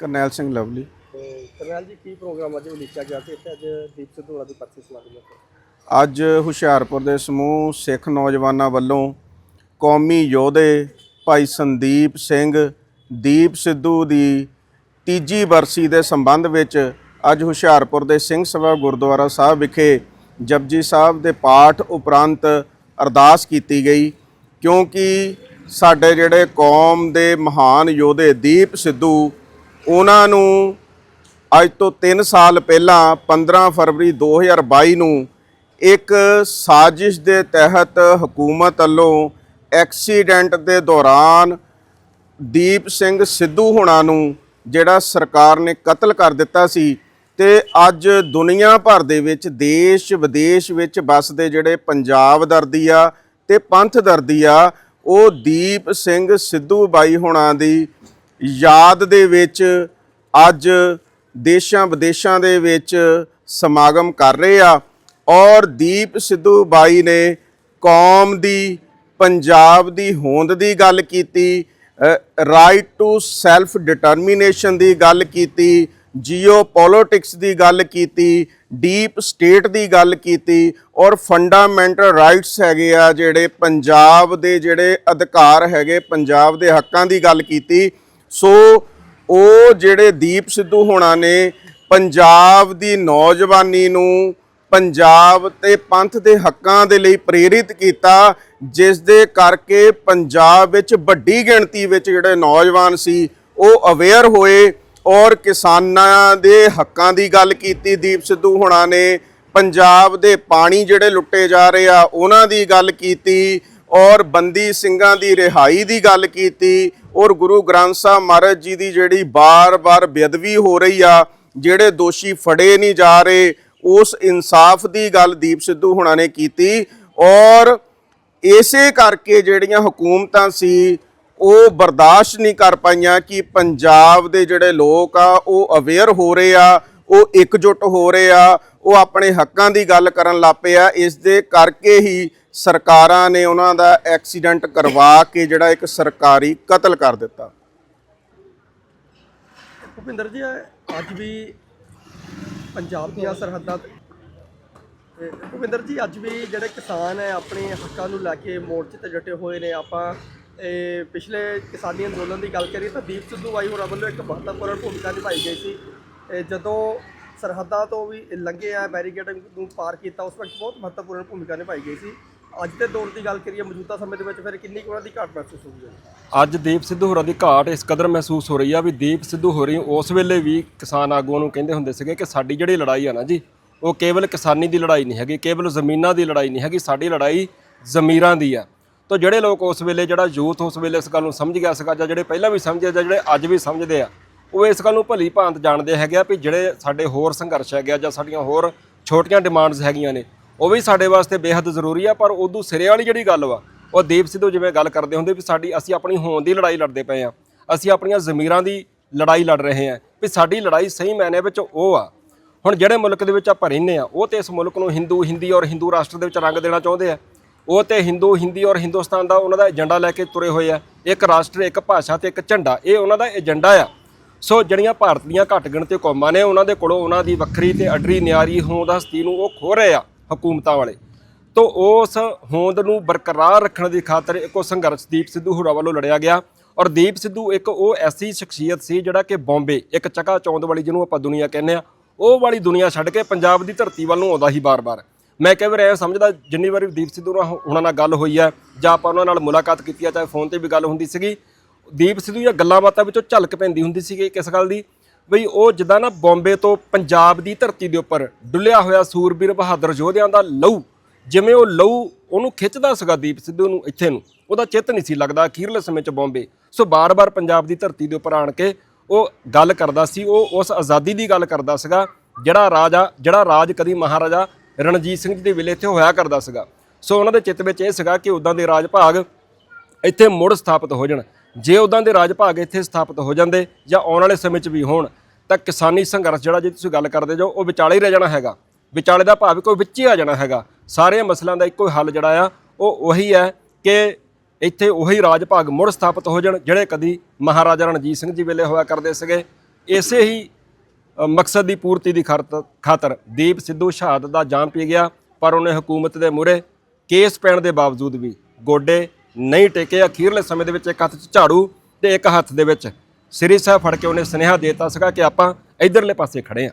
Karnail Singh Lovely. ਤੇ ਕਰਨੈਲ ਜੀ ਕੀ programme ਅੱਜ ਲਿਖਿਆ ਗਿਆ ਸੀ ਇੱਥੇ ਅੱਜ ਦੀਪ ਸਿੱਧੂ ਵਾਲਾ ਦੀ ਪਰਚੀ ਸਮਾਗਮ ਹੈ? ਅੱਜ ਹੁਸ਼ਿਆਰਪੁਰ ਦੇ ਸਮੂਹ ਸਿੱਖ ਨੌਜਵਾਨਾਂ ਵੱਲੋਂ ਕੌਮੀ ਯੋਧੇ ਭਾਈ ਸੰਦੀਪ ਸਿੰਘ ਦੀਪ ਸਿੱਧੂ ਦੀ ਤੀਜੀ ਬਰਸੀ ਦੇ ਸੰਬੰਧ ਵਿੱਚ ਅੱਜ ਹੁਸ਼ਿਆਰਪੁਰ ਦੇ ਸਿੰਘ ਸਭਾ ਗੁਰਦੁਆਰਾ ਸਾਹਿਬ ਵਿਖੇ ਜਪਜੀ ਸਾਹਿਬ ਦੇ ਪਾਠ ਉਪਰੰਤ ਅਰਦਾਸ ਕੀਤੀ ਗਈ ਕਿਉਂਕਿ ਸਾਡੇ ਜਿਹੜੇ ਕੌਮ ਦੇ ਮਹਾਨ ਯੋਧੇ ਦੀਪ ਸਿੱਧੂ ਉਹਨਾਂ ਨੂੰ ਅੱਜ ਤੋਂ 3 ਸਾਲ ਪਹਿਲਾਂ 15 ਫਰਵਰੀ 2022 ਨੂੰ ਇੱਕ ਸਾਜ਼ਿਸ਼ ਦੇ ਤਹਿਤ ਹਕੂਮਤ ਵੱਲੋਂ ਐਕਸੀਡੈਂਟ ਦੇ ਦੌਰਾਨ ਦੀਪ ਸਿੰਘ ਸਿੱਧੂ ਹੁਣਾਂ ਨੂੰ ਜਿਹੜਾ ਸਰਕਾਰ ਨੇ ਕਤਲ ਕਰ ਦਿੱਤਾ ਸੀ ਤੇ ਅੱਜ ਦੁਨੀਆ ਭਰ ਦੇ ਵਿੱਚ ਦੇਸ਼ ਵਿਦੇਸ਼ ਵਿੱਚ ਵੱਸਦੇ ਜਿਹੜੇ ਪੰਜਾਬ ਦਰਦੀ ਆ ਤੇ ਪੰਥ ਦਰਦੀ ਆ, ਉਹ ਦੀਪ ਸਿੰਘ ਸਿੱਧੂ ਬਾਈ ਹੁਣਾਂ ਦੀ ਯਾਦ ਦੇ ਵਿੱਚ ਅੱਜ ਦੇਸ਼ਾਂ ਵਿਦੇਸ਼ਾਂ ਦੇ ਵਿੱਚ ਸਮਾਗਮ ਕਰ ਰਹੇ ਆ ਔਰ ਦੀਪ ਸਿੱਧੂ ਬਾਈ ਨੇ ਕੌਮ ਦੀ, ਪੰਜਾਬ ਦੀ ਹੋਂਦ ਦੀ ਗੱਲ ਕੀਤੀ ਰਾਈਟ ਟੂ ਸੈਲਫ ਡਿਟਰਮੀਨੇਸ਼ਨ ਦੀ ਗੱਲ ਕੀਤੀ ਜੀਓ ਪੋਲਿਟਿਕਸ ਦੀ ਗੱਲ ਕੀਤੀ ਡੀਪ ਸਟੇਟ ਦੀ ਗੱਲ ਕੀਤੀ ਔਰ ਫੰਡਾਮੈਂਟਲ ਰਾਈਟਸ ਹੈਗੇ ਆ ਜਿਹੜੇ ਪੰਜਾਬ ਦੇ ਜਿਹੜੇ ਅਧਿਕਾਰ ਹੈਗੇ, ਪੰਜਾਬ ਦੇ ਹੱਕਾਂ ਦੀ ਗੱਲ ਕੀਤੀ। ਸੋ ਉਹ ਜਿਹੜੇ ਦੀਪ ਸਿੱਧੂ ਹੋਣਾ ਨੇ, ਪੰਜਾਬ ਦੀ ਨੌਜਵਾਨੀ ਨੂੰ ਪੰਜਾਬ ਤੇ ਪੰਥ ਦੇ ਹੱਕਾਂ ਦੇ ਲਈ ਪ੍ਰੇਰਿਤ ਕੀਤਾ ਜਿਸ ਦੇ ਕਰਕੇ ਪੰਜਾਬ ਵਿੱਚ ਵੱਡੀ ਗਿਣਤੀ ਵਿੱਚ ਜਿਹੜੇ ਨੌਜਵਾਨ ਸੀ, ਉਹ ਅਵੇਅਰ ਹੋਏ ਔਰ ਕਿਸਾਨਾਂ ਦੇ ਹੱਕਾਂ ਦੀ ਗੱਲ ਕੀਤੀ ਦੀਪ ਸਿੱਧੂ ਹੁਣਾਂ ਨੇ। ਪੰਜਾਬ ਦੇ ਪਾਣੀ ਜਿਹੜੇ ਲੁੱਟੇ ਜਾ ਰਹੇ ਆ, ਉਹਨਾਂ ਦੀ ਗੱਲ ਕੀਤੀ ਔਰ ਬੰਦੀ ਸਿੰਘਾਂ ਦੀ ਰਿਹਾਈ ਦੀ ਗੱਲ ਕੀਤੀ। ਔਰ ਗੁਰੂ ਗ੍ਰੰਥ ਸਾਹਿਬ ਮਹਾਰਾਜ ਜੀ ਦੀ ਜਿਹੜੀ ਬਾਰ-ਬਾਰ ਬੇਅਦਬੀ ਹੋ ਰਹੀ ਆ, ਜਿਹੜੇ ਦੋਸ਼ੀ ਫੜੇ ਨਹੀਂ ਜਾ ਰਹੇ, ਉਸ ਇਨਸਾਫ ਦੀ ਗੱਲ ਦੀਪ ਸਿੱਧੂ ਹੁਣਾਂ ਨੇ ਕੀਤੀ ਔਰ ਇਸੇ ਕਰਕੇ ਜਿਹੜੀਆਂ ਹਕੂਮਤਾਂ ਸੀ, ਉਹ ਬਰਦਾਸ਼ਤ ਨਹੀਂ ਕਰ ਪਾਈਆਂ ਕਿ ਪੰਜਾਬ ਦੇ ਜਿਹੜੇ ਲੋਕ ਆ, ਉਹ ਅਵੇਅਰ ਹੋ ਰਹੇ ਆ, ਉਹ ਇਕਜੁੱਟ ਹੋ ਰਹੇ ਆ, ਉਹ ਆਪਣੇ ਹੱਕਾਂ ਦੀ ਗੱਲ ਕਰਨ ਲੱਪੇ ਆ, ਇਸ ਦੇ ਕਰਕੇ ਹੀ ਸਰਕਾਰਾਂ ਨੇ ਉਹਨਾਂ ਦਾ ਐਕਸੀਡੈਂਟ ਕਰਵਾ ਕੇ ਜਿਹੜਾ ਇੱਕ ਸਰਕਾਰੀ ਕਤਲ ਕਰ ਦਿੱਤਾ। ਭੁਪਿੰਦਰ ਜੀ, ਅੱਜ ਵੀ ਪੰਜਾਬ ਦੀਆਂ ਸਰਹੱਦਾਂ ਤੇ ਭੁਪਿੰਦਰ ਜੀ, ਅੱਜ ਵੀ ਜਿਹੜੇ ਕਿਸਾਨ ਹੈ, ਆਪਣੇ ਹੱਕਾਂ ਨੂੰ ਲੈ ਕੇ ਮੋਰਚੇ ਤੇ ਡਟੇ ਹੋਏ ਨੇ। ਆਪਾਂ ਇਹ ਪਿਛਲੇ ਕਿਸਾਨੀ ਅੰਦੋਲਨ ਦੀ ਗੱਲ ਕਰੀਏ ਤਾਂ ਦੀਪ ਸਿੱਧੂ ਬਾਈ ਹੋਰਾਂ ਵੱਲੋਂ ਇੱਕ ਮਹੱਤਵਪੂਰਨ ਭੂਮਿਕਾ ਨਿਭਾਈ ਗਈ ਸੀ। ਇਹ ਜਦੋਂ ਸਰਹੱਦਾਂ ਤੋਂ ਵੀ ਲੰਘੇ ਆ, ਬੈਰੀਕੇਡ ਨੂੰ ਪਾਰ ਕੀਤਾ, ਉਸ ਵਕਤ ਬਹੁਤ ਮਹੱਤਵਪੂਰਨ ਭੂਮਿਕਾ ਨਿਭਾਈ ਗਈ ਸੀ। ਅੱਜ ਦੇ ਦੌਰ ਦੀ ਗੱਲ ਕਰੀਏ, ਮੌਜੂਦਾ ਸਮੇਂ ਦੇ ਵਿੱਚ ਫਿਰ ਕਿੰਨੀ ਕੁ ਉਹਨਾਂ ਦੀ ਘਾਟ ਮਹਿਸੂਸ ਹੋਈ ਹੈ ਅੱਜ ਦੀਪ ਸਿੱਧੂ ਹੋਰਾਂ ਦੀ ਘਾਟ ਇਸ ਕਦਰ ਮਹਿਸੂਸ ਹੋ ਰਹੀ ਆ ਵੀ ਦੀਪ ਸਿੱਧੂ ਹੋਰੀ ਉਸ ਵੇਲੇ ਵੀ ਕਿਸਾਨ ਆਗੂਆਂ ਨੂੰ ਕਹਿੰਦੇ ਹੁੰਦੇ ਸੀਗੇ ਕਿ ਸਾਡੀ ਜਿਹੜੀ ਲੜਾਈ ਆ ਨਾ ਜੀ, ਉਹ ਕੇਵਲ ਕਿਸਾਨੀ ਦੀ ਲੜਾਈ ਨਹੀਂ ਹੈਗੀ, ਕੇਵਲ ਜ਼ਮੀਨਾਂ ਦੀ ਲੜਾਈ ਨਹੀਂ ਹੈਗੀ, ਸਾਡੀ ਲੜਾਈ ਜ਼ਮੀਰਾਂ ਦੀ ਆ। ਤਾਂ ਜਿਹੜੇ ਲੋਕ ਉਸ ਵੇਲੇ ਜਿਹੜਾ ਯੂਥ ਉਸ ਵੇਲੇ ਇਸ ਗੱਲ ਨੂੰ ਸਮਝ ਗਿਆ ਸੀਗਾ ਜਾਂ ਜਿਹੜੇ ਪਹਿਲਾਂ ਵੀ ਸਮਝੇ ਜਾਂ ਜਿਹੜੇ ਅੱਜ ਵੀ ਸਮਝਦੇ ਆ, ਉਹ ਇਸ ਗੱਲ ਨੂੰ ਭਲੀ ਭਾਂਤ ਜਾਣਦੇ ਹੈਗੇ ਆ ਵੀ ਜਿਹੜੇ ਸਾਡੇ ਹੋਰ ਸੰਘਰਸ਼ ਹੈਗੇ ਆ ਜਾਂ ਸਾਡੀਆਂ ਹੋਰ ਛੋਟੀਆਂ ਡਿਮਾਂਡਸ ਹੈਗੀਆਂ ਨੇ ਉਹ ਵੀ ਸਾਡੇ ਵਾਸਤੇ ਬੇहद ਜ਼ਰੂਰੀ ਆ, ਪਰ ਉਦੋਂ ਸਿਰੇ ਵਾਲੀ ਜਿਹੜੀ ਗੱਲ ਵਾ, ਉਹ ਦੀਪ ਸਿੱਧੂ ਜਿਵੇਂ ਗੱਲ ਕਰਦੇ ਹੁੰਦੇ ਵੀ ਸਾਡੀ, ਅਸੀਂ ਆਪਣੀ ਹੋਂਦ ਦੀ ਲੜਾਈ ਲੜਦੇ ਪਏ ਆ। ਅਸੀਂ ਆਪਣੀਆਂ ਜ਼ਮੀਰਾਂ ਦੀ ਲੜਾਈ ਲੜ ਰਹੇ ਆ ਵੀ ਸਾਡੀ ਲੜਾਈ ਸਹੀ ਮਾਇਨੇ ਵਿੱਚ ਉਹ ਆ। ਹੁਣ ਜਿਹੜੇ ਮੁਲਕ ਦੇ ਵਿੱਚ ਆਪਾਂ ਰਹਿੰਦੇ ਆ, ਉਹ ਤੇ ਇਸ ਮੁਲਕ ਨੂੰ ਹਿੰਦੂ, ਹਿੰਦੀ ਔਰ ਹਿੰਦੂ ਰਾਸ਼ਟਰ ਦੇ ਵਿੱਚ ਰੰਗ ਦੇਣਾ ਚਾਹੁੰਦੇ ਆ। ਉਹ ਤੇ ਹਿੰਦੂ, ਹਿੰਦੀ ਔਰ ਹਿੰਦੁਸਤਾਨ ਦਾ ਉਹਨਾਂ ਦਾ ਏਜੰਡਾ ਲੈ ਕੇ ਤੁਰੇ ਹੋਏ ਆ। ਇੱਕ ਰਾਸ਼ਟਰ, ਇੱਕ ਭਾਸ਼ਾ ਤੇ ਇੱਕ ਝੰਡਾ, ਇਹ ਉਹਨਾਂ ਦਾ ਏਜੰਡਾ ਆ। ਸੋ ਜਿਹੜੀਆਂ ਭਾਰਤ ਦੀਆਂ ਘੱਟ ਗਿਣਤੀ ਕੌਮਾਂ ਨੇ, ਉਹਨਾਂ ਦੇ ਕੋਲੋਂ ਉਹਨਾਂ ਦੀ ਵੱਖਰੀ ਤੇ ਅਡਰੀ, ਨਿਆਰੀ ਹੋਂਦ ਹਸਤੀ ਨੂੰ ਉਹ ਖੋ ਰਹੇ ਆ। ਹਕੂਮਤਾਂ ਵਾਲੇ। ਤੋਂ ਉਸ ਹੋਂਦ ਨੂੰ ਬਰਕਰਾਰ ਰੱਖਣ ਦੀ ਖਾਤਰ ਇੱਕੋ ਸੰਘਰਸ਼ ਦੀਪ ਸਿੱਧੂ ਹੋਰਾਂ ਵੱਲੋਂ ਲੜਿਆ ਗਿਆ ਔਰ ਦੀਪ ਸਿੱਧੂ ਇੱਕ ਉਹ ਐਸੀ ਸ਼ਖਸੀਅਤ ਸੀ ਜਿਹੜਾ ਕਿ ਬੰਬੇ, ਇੱਕ ਚਕਾ ਚੌਂਦ ਵਾਲੀ ਜਿਹਨੂੰ ਆਪਾਂ ਦੁਨੀਆ ਕਹਿੰਦੇ ਆ ਉਹ ਵਾਲੀ ਦੁਨੀਆ ਛੱਡ ਕੇ ਪੰਜਾਬ ਦੀ ਧਰਤੀ ਵੱਲ ਨੂੰ ਆਉਂਦਾ ਹੀ ਬਾਰ-ਬਾਰ। ਮੈਂ ਕਈ ਵਾਰ, ਇਹ ਸਮਝਦਾ ਜਿੰਨੀ ਵਾਰੀ ਦੀਪ ਸਿੱਧੂ ਨਾਲ ਉਹਨਾਂ ਨਾਲ ਗੱਲ ਹੋਈ ਹੈ ਜਾਂ ਆਪਾਂ ਉਹਨਾਂ ਨਾਲ ਮੁਲਾਕਾਤ ਕੀਤੀ ਹੈ, ਚਾਹੇ ਫੋਨ ਤੇ ਵੀ ਗੱਲ ਹੁੰਦੀ ਸੀਗੀ, ਦੀਪ ਸਿੱਧੂ ਦੀਆਂ ਗੱਲਾਂ ਬਾਤਾਂ ਵਿੱਚੋਂ ਝਲਕ ਪੈਂਦੀ ਹੁੰਦੀ ਸੀਗੀ ਕਿਸ ਗੱਲ ਦੀ? ਬਈ ਉਹ ਜਿੱਦਾਂ ਨਾ ਬੰਬੇ ਤੋਂ ਪੰਜਾਬ ਦੀ ਧਰਤੀ ਦੇ ਉੱਪਰ ਡੁੱਲਿਆ ਹੋਇਆ ਸੂਰਬੀਰ ਬਹਾਦਰ ਯੋਧਿਆਂ ਦਾ ਲਹੂ, ਜਿਵੇਂ ਉਹ ਲਹੂ ਉਹਨੂੰ ਖਿੱਚਦਾ ਸੀਗਾ ਦੀਪ ਸਿੱਧੂ ਨੂੰ ਇੱਥੇ ਨੂੰ, ਉਹਦਾ ਚਿੱਤ ਨਹੀਂ ਸੀ ਲੱਗਦਾ ਅਖੀਰਲੇ ਸਮੇਂ 'ਚ ਬੰਬੇ। ਸੋ ਬਾਰ-ਬਾਰ ਪੰਜਾਬ ਦੀ ਧਰਤੀ ਦੇ ਉੱਪਰ ਆਣ ਕੇ ਉਹ ਗੱਲ ਕਰਦਾ ਸੀ, ਉਹ ਉਸ ਆਜ਼ਾਦੀ ਦੀ ਗੱਲ ਕਰਦਾ ਸੀਗਾ, ਜਿਹੜਾ ਰਾਜਾ, ਜਿਹੜਾ ਰਾਜ ਕਦੀ ਮਹਾਰਾਜਾ ਰਣਜੀਤ ਸਿੰਘ ਜੀ ਦੇ ਵੇਲੇ ਇੱਥੇ ਹੋਇਆ ਕਰਦਾ ਸੀਗਾ। ਸੋ ਉਹਨਾਂ ਦੇ ਚਿੱਤ ਵਿੱਚ ਇਹ ਸੀਗਾ ਕਿ ਉਦਾਂ ਦੇ ਰਾਜ ਭਾਗ ਇੱਥੇ ਮੁੜ ਸਥਾਪਿਤ ਹੋ ਜਾਣ। ਜੇ ਉਦਾਂ ਦੇ ਰਾਜ ਭਾਗ ਇੱਥੇ ਸਥਾਪਿਤ ਹੋ ਜਾਂਦੇ ਜਾਂ ਆਉਣ ਵਾਲੇ ਸਮੇਂ 'ਚ ਵੀ ਹੋਣ ਤਾਂ ਕਿਸਾਨੀ ਸੰਘਰਸ਼ ਜਿਹੜਾ ਜੇ ਤੁਸੀਂ ਗੱਲ ਕਰਦੇ ਜੋ, ਉਹ ਵਿਚਾਲੇ ਹੀ ਰਹਿ ਜਾਣਾ ਹੈਗਾ। ਵਿਚਾਲੇ ਦਾ ਭਾਵ ਕੋਈ ਵਿੱਚ ਹੀ ਆ ਜਾਣਾ ਹੈਗਾ। ਸਾਰੇ ਮਸਲਿਆਂ ਦਾ ਇੱਕੋ ਹੀ ਹੱਲ ਜਿਹੜਾ ਆ, ਉਹ ਉਹੀ ਹੈ ਕਿ ਇੱਥੇ ਉਹੀ ਰਾਜ ਭਾਗ ਮੁੜ ਸਥਾਪਿਤ ਹੋ ਜਾਣ, ਜਿਹੜੇ ਕਦੀ ਮਹਾਰਾਜਾ ਰਣਜੀਤ ਸਿੰਘ ਜੀ ਵੇਲੇ ਹੋਇਆ ਕਰਦੇ ਸੀਗੇ। ਇਸੇ ਹੀ ਮਕਸਦ ਦੀ ਪੂਰਤੀ ਦੀ ਖਾਤਰ ਦੀਪ ਸਿੱਧੂ ਸ਼ਹਾਦਤ ਦਾ ਜਾਮ ਪੀ ਗਿਆ, ਪਰ ਉਹਨੇ ਹਕੂਮਤ ਦੇ ਮੂਰੇ ਕੇਸ ਪੈਣ ਦੇ ਬਾਵਜੂਦ ਵੀ ਗੋਡੇ ਨਹੀਂ ਟੇਕੇ। ਅਖੀਰਲੇ ਸਮੇਂ ਦੇ ਵਿੱਚ ਇੱਕ ਹੱਥ 'ਚ ਝਾੜੂ ਤੇ ਇੱਕ ਹੱਥ ਦੇ ਵਿੱਚ ਸਿਰੇ ਸਾਹਿਬ ਫੜ ਕੇ ਉਹਨੇ ਸੁਨੇਹਾ ਦੇਤਾ ਸੀਗਾ ਕਿ ਆਪਾਂ ਇਧਰਲੇ ਪਾਸੇ ਖੜੇ ਆ